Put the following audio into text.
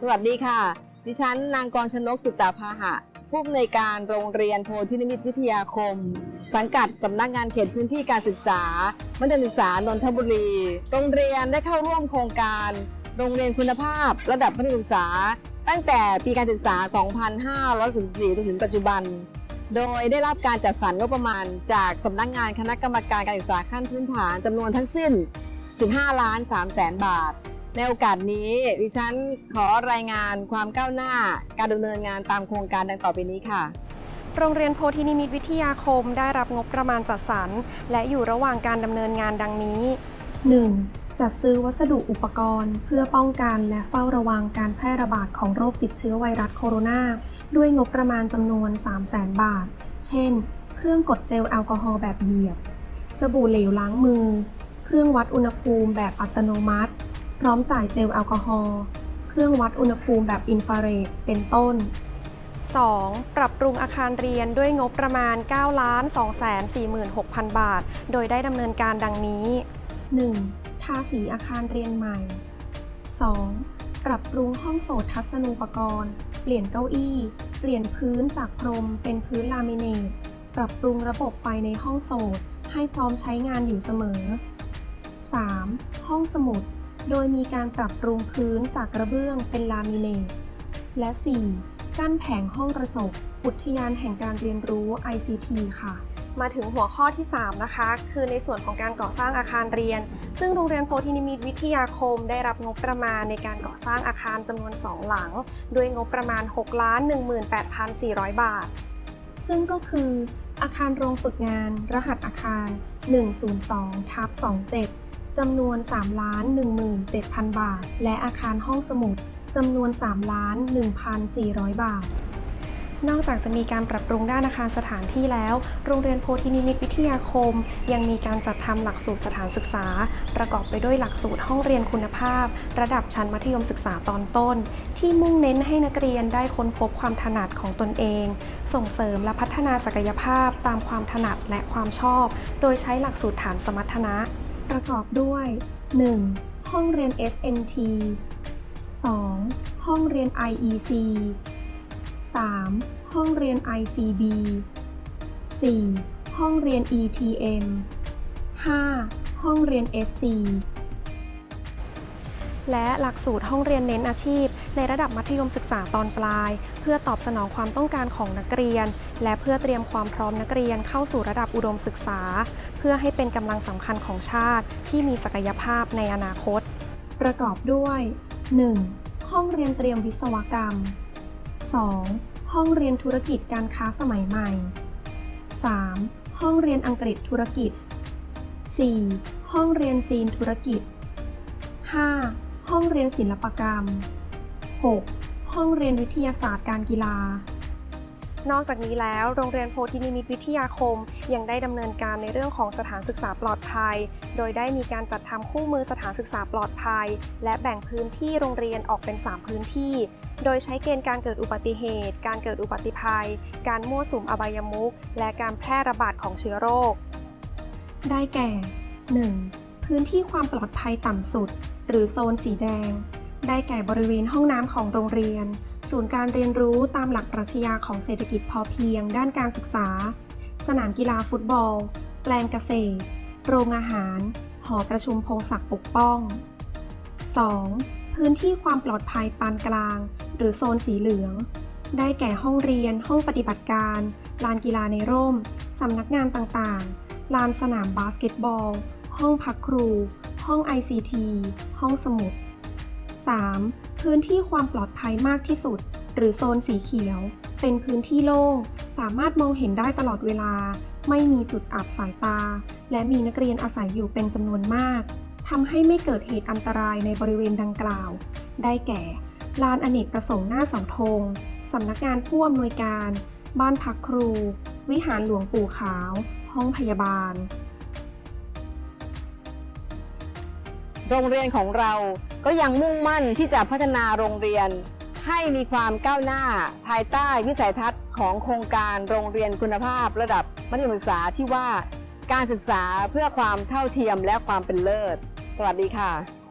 สวัสดีค่ะ ดิฉันนางกรชนกสุตตาพาหะ ผู้อำนวยการโรงเรียนโพธินิมิตวิทยาคม สังกัดสำนักงานเขตพื้นที่การศึกษา มัธยมศึกษานนทบุรี โรงเรียนได้เข้าร่วมโครงการ โรงเรียนคุณภาพ ระดับมัธยมศึกษา ตั้งแต่ปีการศึกษา 2564จนถึงปัจจุบัน โดยได้รับการจัดสรรงบประมาณ จากสำนักงานคณะกรรมการการศึกษาขั้นพื้นฐานจำนวนทั้งสิ้น 15 ล้าน3แสนบาท ในโอกาสนี้ ดิฉันขอรายงานความก้าวหน้าการดำเนินงานตามโครงการดังต่อไปนี้ค่ะ โรงเรียนโพธินิมิตวิทยาคมได้รับงบประมาณจัดสรรและอยู่ระหว่างการดำเนินงานดังนี้ 1. จัดซื้อวัสดุอุปกรณ์ เพื่อป้องกันและเฝ้าระวังการแพร่ระบาดของโรคติดเชื้อไวรัสโคโรนาด้วยงบประมาณจำนวน 300,000 บาท เช่น เครื่องกดเจลแอลกอฮอล์แบบเหยียบ สบู่เหลวล้างมือ เครื่องวัดอุณหภูมิแบบอัตโนมัติพ ร้อมจ่ายเจลแอลกอฮอล์เครื่องวัดอุณหภูมิแบบอินฟราเรดเป็นต้น 2. ปรับปรุงอาคารเรียนด้วยงบประมาณ9 2 4 6 0 0 0 บาท โดยได้ดำเนินการดังนี้ 1. ทาสีอาคารเรียนใหม่ 2. ปรับปรุงห้องโสตทัศนูปกรณ์ เปลี่ยนเก้าอี้ เปลี่ยนพื้นจากพรมเป็นพื้นลามิเนต ปรับปรุงระบบไฟในห้องโสตให้พร้อมใช้งานอยู่เสมอ 3. ห้องสมุด โดยมีการปรับปรุงพื้นจากกระเบื้องเป็นลามิเนต และ 4. กั้นแผงห้องกระจก อุทยานแห่งการเรียนรู้ ICT ค่ะ มาถึงหัวข้อที่ 3 นะคะ คือในส่วนของการก่อสร้างอาคารเรียน ซึ่งโรงเรียนโพธินิมิตวิทยาคม ได้รับงบประมาณในการก่อสร้างอาคารจำนวน 2 หลัง ด้วยงบประมาณ6 18,400 บาท ซึ่งก็คือ อาคารโรงฝึกงาน รหัสอาคาร 102ทับ27 จำนวน3ล้าน17,000 บาท และอาคารห้องสมุดจำนวน3ล้าน1,400 บาท นอกจากจะมีการปรับปรุงด้านอาคารสถานที่แล้ว โรงเรียนโพธินิมิตวิทยาคม ยังมีการจัดทำหลักสูตรสถานศึกษา ประกอบไปด้วยหลักสูตรห้องเรียนคุณภาพ ระดับชั้นมัธยมศึกษาตอนต้น ที่มุ่งเน้นให้นักเรียนได้ค้นพบความถนัดของตนเอง ส่งเสริมและพัฒนาศักยภาพตามความถนัดและความชอบ โดยใช้หลักสูตรฐานสมรรถนะ ประกอบด้วย 1. ห้องเรียน SMT 2. ห้องเรียน IEC 3. ห้องเรียน ICB 4. ห้องเรียน ETM 5. ห้องเรียน SC และหลักสูตรห้องเรียนเน้นอาชีพ ในระดับมัธยมศึกษาตอนปลาย เพื่อตอบสนองความต้องการของนักเรียน และเพื่อเตรียมความพร้อมนักเรียนเข้าสู่ระดับอุดมศึกษา เพื่อให้เป็นกำลังสำคัญของชาติที่มีศักยภาพในอนาคต ประกอบด้วย 1. ห้องเรียนเตรียมวิศวกรรม 2. ห้องเรียนธุรกิจการค้าสมัยใหม่ 3. ห้องเรียนอังกฤษธุรกิจ 4. ห้องเรียนจีนธุรกิจ 5. ห้องเรียนศิลปกรรม 6. ห้องเรียนวิทยาศาสตร์การกีฬา นอกจากนี้แล้วโรงเรียนโพธินิมิตวิทยาคม ยังได้ดำเนินการในเรื่องของสถานศึกษาปลอดภัย โดยได้มีการจัดทำคู่มือสถานศึกษาปลอดภัย และแบ่งพื้นที่โรงเรียนออกเป็น 3 พื้นที่ โดยใช้เกณฑ์การเกิดอุบัติเหตุ การเกิดอุบัติภัย การมั่วสุมอบายมุขและการแพร่ระบาดของเชื้อโรค ได้แก่ 1. พื้นที่ความปลอดภัยต่ำสุด หรือโซนสีแดง ได้แก่บริเวณห้องน้ำของโรงเรียน ศูนย์การเรียนรู้ตามหลักปรัชญาของเศรษฐกิจพอเพียง ด้านการศึกษา สนามกีฬาฟุตบอล แปลงเกษตร โรงอาหาร หอประชุมพงศักดิ์ปกป้อง 2. พื้นที่ความปลอดภัยปานกลาง หรือโซนสีเหลือง ได้แก่ห้องเรียน ห้องปฏิบัติการ ลานกีฬาในร่ม สำนักงานต่างๆ ลานสนามบาสเกตบอล ห้องพักครู ห้อง ICT ห้องสมุด 3. พื้นที่ความปลอดภัยมากที่สุด หรือโซนสีเขียว เป็นพื้นที่โล่ง สามารถมองเห็นได้ตลอดเวลา ไม่มีจุดอับสายตา และมีนักเรียนอาศัยอยู่เป็นจำนวนมากทำให้ไม่เกิดเหตุอันตรายในบริเวณดังกล่าว ได้แก่ ลานอเนกประสงค์หน้าเสาธงสำนักงานผู้อำนวยการ บ้านพักครู วิหารหลวงปู่ขาว ห้องพยาบาล โรงเรียนของเราก็ยังมุ่งมั่นที่จะพัฒนาโรงเรียน ให้มีความก้าวหน้า ภายใต้วิสัยทัศน์ของโครงการโรงเรียนคุณภาพ ระดับมัธยมศึกษาที่ว่า การศึกษาเพื่อความเท่าเทียมและความเป็นเลิศ สวัสดีค่ะ